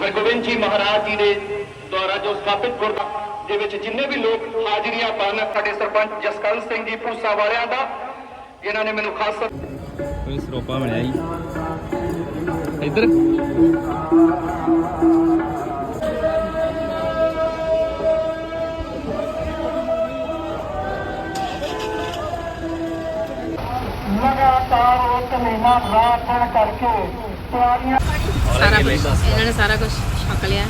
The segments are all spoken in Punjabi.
ਹਰਗੋਬਿੰਦ ਜੀ ਮਹਾਰਾਜ ਜੀ ਦੇ ਦੁਆਰਾ ਜੋ ਸਥਾਪਿਤ ਗੁਰਦੁਆਰਾ ਦੇ ਵਿੱਚ ਜਿੰਨੇ ਵੀ ਲੋਕ ਹਾਜ਼ਰੀਆਂ ਪਾਣ ਸਾਡੇ ਸਰਪੰਚ ਜਸਕਰਨ ਸਿੰਘ ਜੀ ਭੂਸਾ ਵਾਲਿਆਂ ਦਾ ਇਹਨਾਂ ਨੇ ਮੈਨੂੰ ਖਾਸ ਕੋਈ ਸਰੋਪਾ ਬਣਿਆ ਜੀ। ਇੱਧਰ। ਲਗਾਤਾਰ ਇੱਕ ਮਹੀਨਾ ਰਾਖਣ ਕਰਕੇ ਤਿਆਰੀਆਂ ਸਾਰਾ ਕੁਝ ਇਹਨਾਂ ਨੇ ਸਾਰਾ ਕੁਝ ਛਕ ਲਿਆ।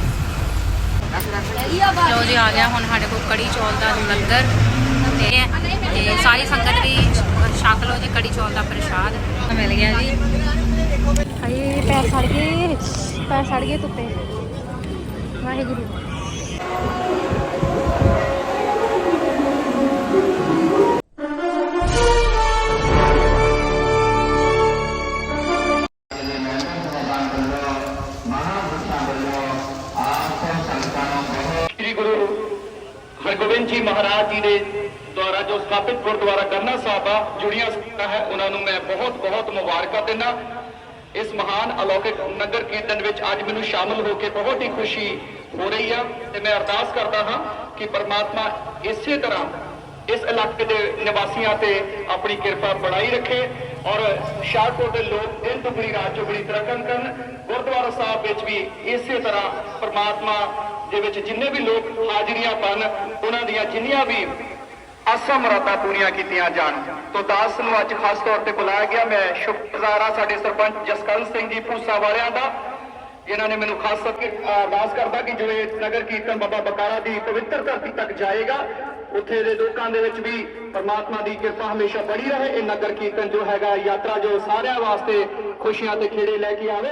ਲੋ ਜੀ ਆ ਗਿਆ ਹੁਣ ਸਾਡੇ ਕੋਲ ਕੜੀ ਚੌਲ ਦਾ ਲੰਗਰ। ਤੇ ਤੇ ਸਾਰੀ ਸੰਗਤ ਵੀ ਛਕ ਲੋ ਜੀ ਕੜੀ ਚੌਲ ਦਾ ਪ੍ਰਸ਼ਾਦ। ਮਿਲ ਗਿਆ ਜੀ। ਹਾਏ ਪੈਰ ਸੜ ਗਏ। ਪੈਰ ਸੜ ਗਏ ਧੁੱਪੇ। ਵਾਹਿਗੁਰੂ। ਮਹਾਰਾਜ ਜੀ ਦੇ ਦੁਆਰਾ ਜੋ ਸਥਾਪਿਤ ਗੁਰਦੁਆਰਾ ਕਰਨਾ ਸਾਹਿਬ ਜੁੜੀਆਂ ਸੰਗਤਾਂ ਹੈ, ਉਹਨਾਂ ਨੂੰ ਮੈਂ ਬਹੁਤ ਬਹੁਤ ਮੁਬਾਰਕਾਂ ਦਿੰਦਾ। ਇਸ ਮਹਾਨ ਅਲੌਕਿਕ ਨਗਰ ਕੀਰਤਨ ਵਿੱਚ ਅੱਜ ਮੈਨੂੰ ਸ਼ਾਮਲ ਹੋ ਕੇ ਬਹੁਤ ਹੀ ਖੁਸ਼ੀ ਹੋ ਰਹੀ ਆ ਤੇ ਮੈਂ ਅਰਦਾਸ ਕਰਦਾ ਹਾਂ ਕਿ ਪਰਮਾਤਮਾ ਇਸੇ ਤਰ੍ਹਾਂ ਇਸ ਇਲਾਕੇ ਦੇ ਨਿਵਾਸੀਆਂ ਤੇ ਆਪਣੀ ਕਿਰਪਾ ਬਣਾਈ ਰੱਖੇ ਔਰ ਸ਼ਾਹਕੋਟ ਦੇ ਲੋਕ ਦਿਨ ਦੁਗਣੀ, ਰਾਤ ਚੌਗਣੀ ਤਰੱਕਣ ਕਰਨ। ਗੁਰਦੁਆਰਾ ਸਾਹਿਬ ਵਿੱਚ ਵੀ ਇਸੇ ਤਰ੍ਹਾਂ ਪਰਮਾਤਮਾ ਦੇ ਵਿੱਚ ਜਿੰਨੇ ਵੀ ਲੋਕ ਹਾਜ਼ਰੀਆਂ ਪਾਣ ਉਹਨਾਂ ਦੀਆਂ ਜਿੰਨੀਆਂ ਵੀ ਆਸਾਂ ਮੁਰਾਦਾਂ ਪੂਰੀਆਂ ਕੀਤੀਆਂ ਜਾਣ, ਤੋਂ ਦਾਸ ਨੂੰ ਅੱਜ ਖਾਸ ਤੌਰ ਤੇ ਬੁਲਾਇਆ ਗਿਆ। ਮੈਂ ਸ਼ੁਕਰਗੁਜ਼ਾਰ ਹਾਂ ਸਾਡੇ ਸਰਪੰਚ ਜਸਕਰਨ ਸਿੰਘ ਜੀ ਭੂਸਾ ਵਾਲਿਆਂ ਦਾ, ਜਿਨ੍ਹਾਂ ਨੇ ਮੈਨੂੰ ਖਾਸ ਕਰਕੇ ਅਰਦਾਸ ਕਰਦਾ ਕਿ ਜੋ ਇਹ ਨਗਰ ਕੀਰਤਨ ਬਾਬਾ ਬਕਾਰਾ ਦੀ ਪਵਿੱਤਰ ਧਰਤੀ ਤੱਕ ਜਾਏਗਾ, ਉੱਥੇ ਦੇ ਲੋਕਾਂ ਦੇ ਵਿੱਚ ਵੀ ਪਰਮਾਤਮਾ ਦੀ ਕਿਰਪਾ ਹਮੇਸ਼ਾ ਬਣੀ ਰਹੇ। ਇਹ ਨਗਰ ਕੀਰਤਨ ਜੋ ਹੈਗਾ, ਯਾਤਰਾ ਜੋ ਸਾਰਿਆਂ ਵਾਸਤੇ ਖੁਸ਼ੀਆਂ ਤੇ ਖੇੜੇ ਲੈ ਕੇ ਆਵੇ।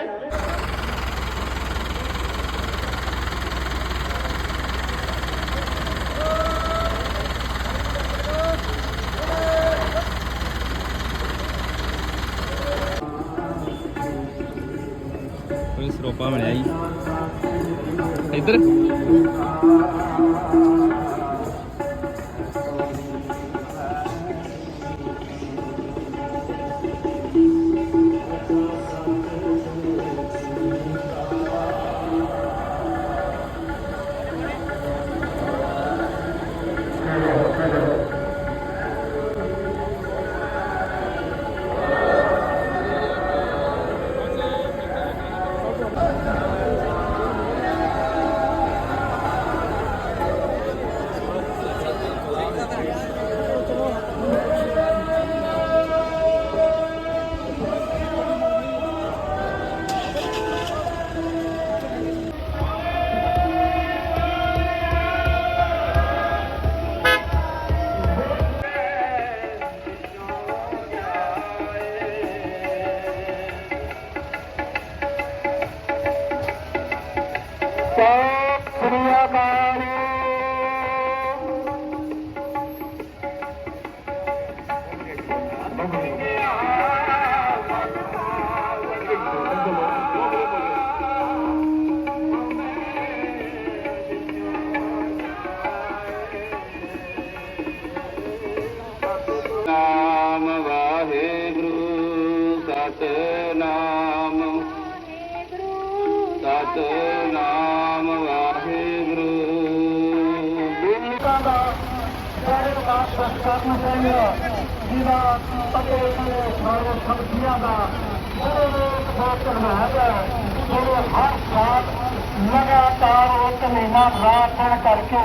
ਕੋਈ ਸਰੋਪਾ ਬਣਿਆ ਜੀ। ਇੱਧਰ। ਸਤਨਾਮ ਵਾਹਿਗੁਰੂ ਬੇਲੀਆਂ ਦਾ ਸਾਰੇ ਬਾਤ ਕਰਨ ਸਿੰਘ ਜਿਹਦਾ ਪਤੇ ਨੇ ਸਾਰੇ ਸਬਜ਼ੀਆਂ ਦਾ ਜਿਹੜੇ ਬਹੁਤ ਧੰਨਵਾਦ ਹੈ। ਜਿਹੜੇ ਹਰ ਸਾਲ ਲਗਾਤਾਰ ਇੱਕ ਮਹੀਨਾ ਰਾਖਣ ਕਰਕੇ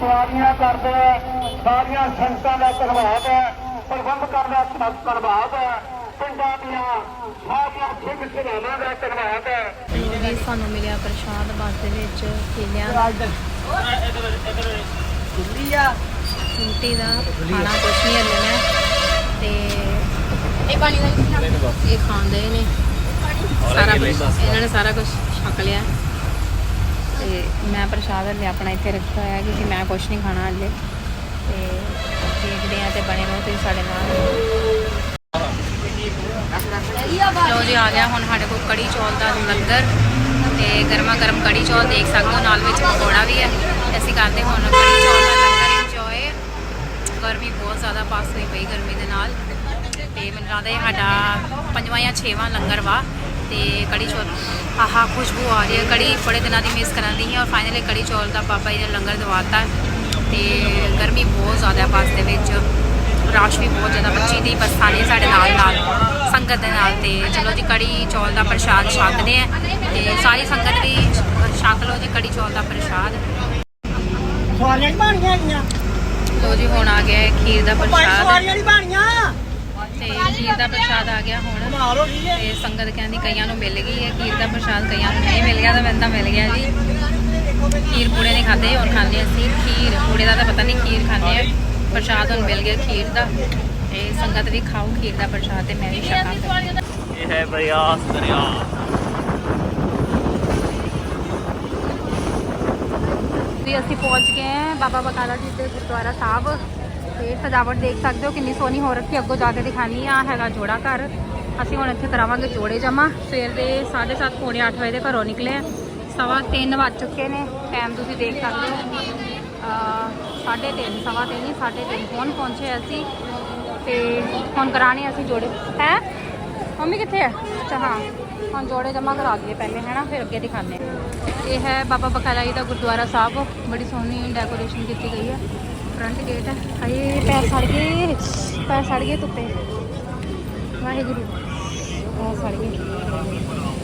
ਤਿਆਰੀਆਂ ਕਰਦੇ ਹੈ ਸਾਰੀਆਂ ਸੰਗਤਾਂ ਦਾ ਧੰਨਵਾਦ ਹੈ, ਪ੍ਰਬੰਧਕਾਂ ਦਾ ਪ੍ਰਭਾਵ ਹੈ। ਪਿੰਡਾਂ ਦੀਆਂ ਸਾਰੀਆਂ ਸਿੱਖ ਸਭਾਵਾਂ ਦਾ ਧੰਨਵਾਦ ਹੈ। ਜੀ ਸਾਨੂੰ ਮਿਲਿਆ ਪ੍ਰਸ਼ਾਦ ਬੱਸ ਦੇ ਵਿੱਚ ਕੇਲਿਆਂ ਦਾ। ਰੋਟੀ ਦਾ ਖਾਣਾ ਕੁਛ ਨਹੀਂ ਹਲੇ ਮੈਂ। ਤੇ ਇਹ ਪਾਣੀ ਦਾ ਇਹ ਖਾਂਦੇ ਨੇ। ਸਾਰਾ ਕੁਝ ਇਹਨਾਂ ਨੇ ਸਾਰਾ ਕੁਝ ਛਕ ਲਿਆ। ਤੇ ਮੈਂ ਪ੍ਰਸ਼ਾਦ ਹਲੇ ਆਪਣਾ ਇੱਥੇ ਰੱਖਿਆ ਹੋਇਆ ਕਿਉਂਕਿ ਮੈਂ ਕੁਛ ਨਹੀਂ ਖਾਣਾ ਹਲੇ। ਤੇ ਦੇਖਦੇ ਆ ਤੇ ਬਣੇ ਰਹੋ ਤੁਸੀਂ ਸਾਡੇ ਨਾਲ। ਲੋ ਜੀ, ਆ ਗਿਆ ਹੁਣ ਸਾਡੇ ਕੋਲ ਕੜੀ ਚੌਲ ਦਾ ਲੰਗਰ ਤੇ ਗਰਮਾ ਗਰਮ ਕੜੀ ਚੌਲ ਦੇਖ ਸਕਦੇ ਹੋ, ਨਾਲ ਵਿੱਚ ਪਕੌੜਾ ਵੀ ਹੈ। ਤੇ ਅਸੀਂ ਕਰਦੇ ਹੁਣ ਕੜੀ ਚੌਲ ਦਾ ਲੰਗਰ ਇੰਜੋਏ ਗਰਮੀ ਬਹੁਤ ਜ਼ਿਆਦਾ ਪਾਸ ਹੋਈ ਪਈ ਗਰਮੀ ਦੇ ਨਾਲ। ਤੇ ਮੈਨੂੰ ਲੱਗਦਾ ਇਹ ਸਾਡਾ ਪੰਜਵਾਂ ਜਾਂ ਛੇਵਾਂ ਲੰਗਰ ਵਾ। ਤੇ ਕੜੀ ਚੌਲ, ਆਹਾ, ਖੁਸ਼ਬੂ ਆ ਰਹੀ ਹੈ। ਕੜੀ ਬੜੇ ਦਿਨਾਂ ਦੀ ਮਿਸ ਕਰਨ ਦੀ ਹੈ ਔਰ ਫਾਈਨਲੀ ਕੜੀ ਚੌਲ ਦਾ ਬਾਬਾ ਜੀ ਨੇ ਲੰਗਰ ਦਵਾਤਾ ਤੇ ਗਰਮੀ ਬਹੁਤ ਜ਼ਿਆਦਾ ਪਾਸ ਦੇ ਵਿੱਚ। ਰਸ਼ ਵੀ ਬਹੁਤ ਜ਼ਿਆਦਾ ਬੱਚੀ ਦੀ ਬੱਸਾਂ ਨੇ ਸਾਡੇ ਨਾਲ ਨਾਲ ਸੰਗਤ ਦੇ ਨਾਲ ਤੇ ਚਲੋ ਜੀ ਕੜੀ ਚੌਲ ਦਾ ਪ੍ਰਸ਼ਾਦ ਛਕਦੇ ਆ ਤੇ ਸਾਰੀ ਸੰਗਤ ਵੀ ਛਕ ਲਓ ਜੀ ਕੜੀ ਚੌਲ ਦਾ ਪ੍ਰਸ਼ਾਦ। ਸਵਾਰੀਆਂ ਨਹੀਂ ਬਾਣੀਆਂ ਹੈਗੀਆਂ? ਲੋ ਜੀ ਹੁਣ ਆ ਗਿਆ ਹੈ ਖੀਰ ਦਾ ਪ੍ਰਸ਼ਾਦ। ਸਵਾਰੀਆਂ ਨਹੀਂ ਬਾਣੀਆਂ। ਤੇ ਖੀਰ ਦਾ ਪ੍ਰਸ਼ਾਦ ਆ ਗਿਆ ਹੁਣ। ਤੇ ਸੰਗਤ ਕਹਿੰਦੀ ਕਈਆਂ ਨੂੰ ਮਿਲ ਗਈ ਹੈ ਖੀਰ ਦਾ ਪ੍ਰਸ਼ਾਦ ਕਈਆਂ ਨੂੰ ਨਹੀਂ ਮਿਲ ਗਿਆ ਤਾਂ ਮੈਨੂੰ ਤਾਂ ਮਿਲ ਗਿਆ ਜੀ। ਖੀਰ ਪੂੜੇ ਨਹੀਂ ਖਾਦੇ ਹੁਣ ਖਾਂਦੇ ਅਸੀਂ। ਖੀਰ ਪੂੜੇ ਦਾ ਤਾਂ ਪਤਾ ਨਹੀਂ ਖੀਰ ਖਾਂਦੇ ਆ। ਪ੍ਰਸ਼ਾਦ ਹੁਣ ਮਿਲ ਗਿਆ ਖੀਰ ਦਾ। ਤੇ ਸੰਗਤ ਵੀ ਖਾਓ ਖੀਰ ਦਾ ਪ੍ਰਸ਼ਾਦ ਤੇ ਮੈਂ ਵੀ ਛਕਾਂ ਇਹ ਹੈ ਬਿਆਸ ਦਰਿਆ। ਵੀ ਅਸੀਂ ਪਹੁੰਚ ਗਏ ਹਾਂ ਬਾਬਾ ਬਕਾਲਾ ਜੀ ਦੇ ਗੁਰਦੁਆਰਾ ਸਾਹਿਬ। ਤੇ ਸਜਾਵਟ ਦੇਖ ਸਕਦੇ ਹੋ ਕਿੰਨੀ ਸੋਹਣੀ ਹੋ ਰੱਖੀ ਅੱਗੋਂ ਜਾ ਕੇ ਦਿਖਾਣੀ ਆ ਹੈਗਾ ਜੋੜਾ ਘਰ। ਅਸੀਂ ਹੁਣ ਇੱਥੇ ਕਰਾਵਾਂਗੇ ਜੋੜੇ ਜਮਾ ਸਵੇਰ ਦੇ 7:30 ਪੌਣੇ 8 ਵਜੇ ਦੇ ਘਰੋਂ ਨਿਕਲੇ ਆ ਸਵਾ 3 ਵੱਜ ਚੁੱਕੇ ਨੇ। ਟਾਈਮ ਤੁਸੀਂ ਦੇਖ ਸਕਦੇ ਹੋ। ਅਹ ਸਾਢੇ ਤਿੰਨ, ਸਵਾ ਤਿੰਨ ਨਹੀਂ ਸਾਢੇ ਤਿੰਨ। ਪਹੁੰਚ ਪਹੁੰਚੇ ਅਸੀਂ? ਤੇ ਹੁਣ ਕਰਾਣੇ ਅਸੀਂ ਜੋੜੇ। ਹੈ? ਮੰਮੀ ਕਿੱਥੇ ਹੈ ਅੱਛਾ, ਹਾਂ। ਹੁਣ ਜੋੜੇ ਜਮਾ ਕਰਾ ਦਈਏ ਪਹਿਲੇ, ਹੈ ਨਾ? ਫਿਰ ਅੱਗੇ ਦਿਖਾਣੇ ਇਹ ਹੈ ਬਾਬਾ ਬਕਾਲਾ ਜੀ ਦਾ ਗੁਰਦੁਆਰਾ ਸਾਹਿਬ। ਬੜੀ ਸੋਹਣੀ ਡੈਕੋਰੇਸ਼ਨ ਕੀਤੀ ਗਈ ਹੈ। ਫਰੰਟ ਗੇਟ ਹੈ। ਹਾਏ, ਪੈਰ ਸੜ ਗਏ। ਪੈਰ ਸੜ ਗਏ ਧੁੱਪੇ। ਵਾਹਿਗੁਰੂ। ਪੈਰ ਸੜ ਗਏ।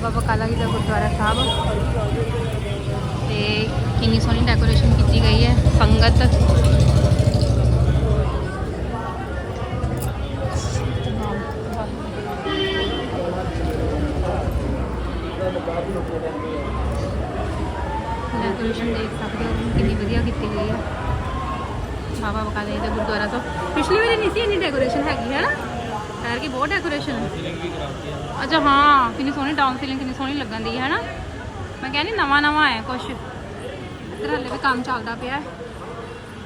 ਬਾਬਾ ਬਕਾਲਾ ਜੀ ਦਾ ਗੁਰਦੁਆਰਾ ਸਾਹਿਬ। ਤੇ ਕਿੰਨੀ ਸੋਹਣੀ ਡੈਕੋਰੇਸ਼ਨ ਕੀਤੀ ਗਈ ਹੈ, ਸੰਗਤ। ਡੈਕੋਰੇਸ਼ਨ ਦੇਖ ਸਕਦੇ ਹੋ ਕਿੰਨੀ ਵਧੀਆ ਕੀਤੀ ਗਈ ਹੈ। ਬਾਬਾ ਬਕਾਲੇ ਜੀ ਦਾ ਗੁਰਦੁਆਰਾ ਤੋਂ। ਪਿਛਲੀ ਵਾਰੀ ਨਹੀਂ ਸੀ ਇੰਨੀ ਡੈਕੋਰੇਸ਼ਨ ਹੈਗੀ, ਹੈ ਨਾ? ਐਰ ਕੀ ਬਹੁਤ ਡੈਕੋਰੇਸ਼ਨ ਹੈ ਅੱਛਾ, ਹਾਂ, ਕਿੰਨੀ ਸੋਹਣੀ ਡਾਊਨ ਸੀਲਿੰਗ ਕਿੰਨੀ ਸੋਹਣੀ ਲੱਗਣ ਦੀ ਹੈ ਨਾ ਮੈਂ ਕਹਿੰਦੀ ਨਵਾਂ ਨਵਾਂ ਹੈ ਕੁਛ। ਇੱਧਰ ਹਲੇ ਵੀ ਕੰਮ ਚੱਲਦਾ ਪਿਆ ਹੈ।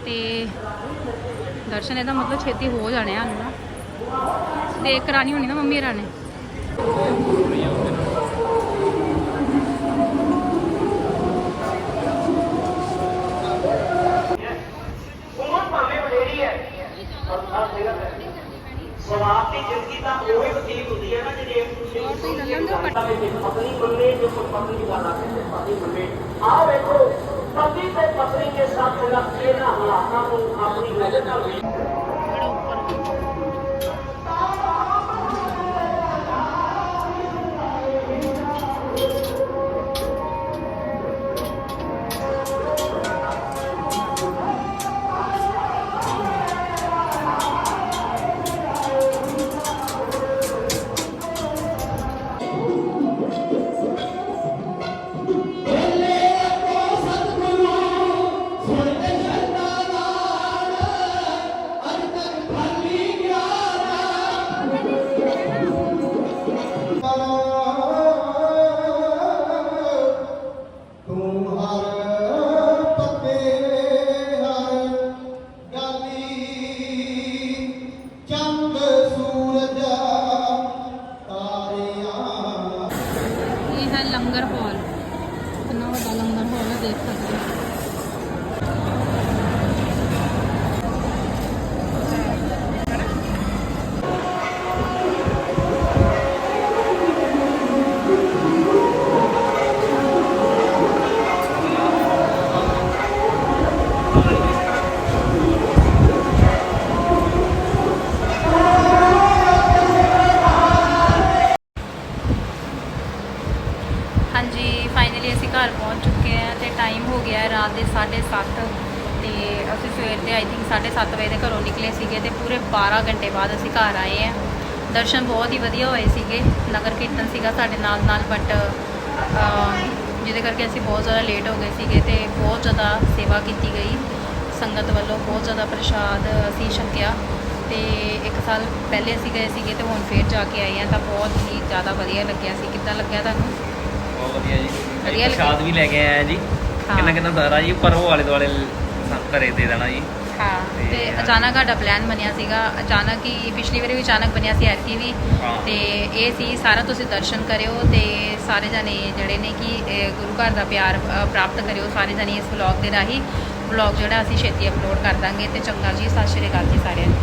ਤੇ ਦਰਸ਼ਨ, ਇਹਦਾ ਮਤਲਬ ਛੇਤੀ ਹੋ ਜਾਣੇ ਹਨ? ਨਾ ਤੇ ਕਰਾਣੀ ਹੋਣੀ ਨਾ ਮੰਮੀ ਹਰਾਂ ਨੇ। ਸਵਾਬ ਦੀ ਜ਼ਿੰਦਗੀ ਤਾਂ ਉਹੀ ਬਤੀਤ ਹੁੰਦੀ ਹੈ ਨਾ ਜਿਹੜੇ ਤੁਸੀਂ ਤੁਸੀਂ ਲੈ ਲੈਂਦੇ ਹੋ ਕੱਟ ਵਿੱਚ ਪਤਨੀ ਬੰਦੇ ਜੋ ਪਤਨੀ ਦੀ ਗੱਲ ਆਖਦੇ ਪਤੀ ਬੰਦੇ ਆਹ ਵੇਖੋ ਪਤੀ ਤੇ ਪਤਨੀ ਦੇ ਸਾਥ ਲੱਗ ਕੇ ਨਾ ਹਾਲਾਤਾਂ ਨੂੰ ਆਪਣੀ ਨਜ਼ਰ ਨਾਲ ਵੇਖ ਘਰ ਪਹੁੰਚ ਚੁੱਕੇ ਹਾਂ ਤੇ ਟਾਈਮ ਹੋ ਗਿਆ ਰਾਤ ਦੇ 7:30 ਤੇ ਅਸੀਂ ਸਵੇਰ ਦੇ ਆਈ ਥਿੰਕ 7:30 ਵਜੇ ਦੇ ਘਰੋਂ ਨਿਕਲੇ ਸੀਗੇ ਤੇ ਪੂਰੇ 12 ਘੰਟੇ ਬਾਅਦ ਅਸੀਂ ਘਰ ਆਏ ਹਾਂ। ਦਰਸ਼ਨ ਬਹੁਤ ਹੀ ਵਧੀਆ ਹੋਏ ਸੀਗੇ। ਨਗਰ ਕੀਰਤਨ ਸੀਗਾ ਸਾਡੇ ਨਾਲ ਨਾਲ ਬਟ ਜਿਹਦੇ ਕਰਕੇ ਅਸੀਂ ਬਹੁਤ ਜ਼ਿਆਦਾ ਲੇਟ ਹੋ ਗਏ ਸੀਗੇ ਤੇ ਬਹੁਤ ਜ਼ਿਆਦਾ ਸੇਵਾ ਕੀਤੀ ਗਈ। ਸੰਗਤ ਵੱਲੋਂ ਬਹੁਤ ਜ਼ਿਆਦਾ ਪ੍ਰਸ਼ਾਦ ਅਸੀਂ ਛਕਿਆ ਤੇ ਇੱਕ ਸਾਲ ਪਹਿਲੇ ਅਸੀਂ ਗਏ ਸੀਗੇ ਤੇ ਹੁਣ ਫੇਰ ਜਾ ਕੇ ਆਏ ਹਾਂ ਤਾਂ ਬਹੁਤ ਹੀ ਜ਼ਿਆਦਾ ਵਧੀਆ ਲੱਗਿਆ ਸੀ। ਕਿੱਦਾਂ ਲੱਗਿਆ ਤੁਹਾਨੂੰ? ਬਹੁਤ ਵਧੀਆ ਜੀ। ਵਧੀਆ। ਪ੍ਰਸ਼ਾਦ ਵੀ ਲੈ ਕੇ ਆਇਆ ਜੀ। ਹਾਂ। ਕਿੰਨਾ ਕਿੰਨਾ ਸਾਰਾ ਜੀ ਪਰ ਉਹ ਆਲੇ ਦੁਆਲੇ ਘਰੇ ਦੇ ਦੇਣਾ ਜੀ। ਹਾਂ ਤੇ ਤੇ ਅਚਾਨਕ ਸਾਡਾ ਪਲਾਨ ਬਣਿਆ ਸੀਗਾ। ਅਚਾਨਕ ਹੀ ਪਿਛਲੀ ਵਾਰੀ ਵੀ ਅਚਾਨਕ ਬਣਿਆ ਸੀ ਐਤਕੀ ਵੀ। ਹਾਂ। ਤੇ ਇਹ ਸੀ ਸਾਰਾ ਤੁਸੀਂ ਦਰਸ਼ਨ ਕਰਿਓ ਤੇ ਸਾਰੇ ਜਣੇ ਜਿਹੜੇ ਨੇ ਕਿ ਇਹ ਗੁਰੂ ਘਰ ਦਾ ਪਿਆਰ ਅ, ਪ੍ਰਾਪਤ ਕਰਿਓ। ਸਾਰੇ ਜਣੇ ਇਸ ਵਲੌਗ ਦੇ ਰਾਹੀਂ। ਵਲੌਗ ਜਿਹੜਾ ਅਸੀਂ ਛੇਤੀ ਅਪਲੋਡ ਕਰ ਦਾਂਗੇ ਤੇ ਚੰਗਾ ਜੀ ਸਤਿ ਸ਼੍ਰੀ ਅਕਾਲ ਜੀ ਸਾਰਿਆਂ ਨੂੰ।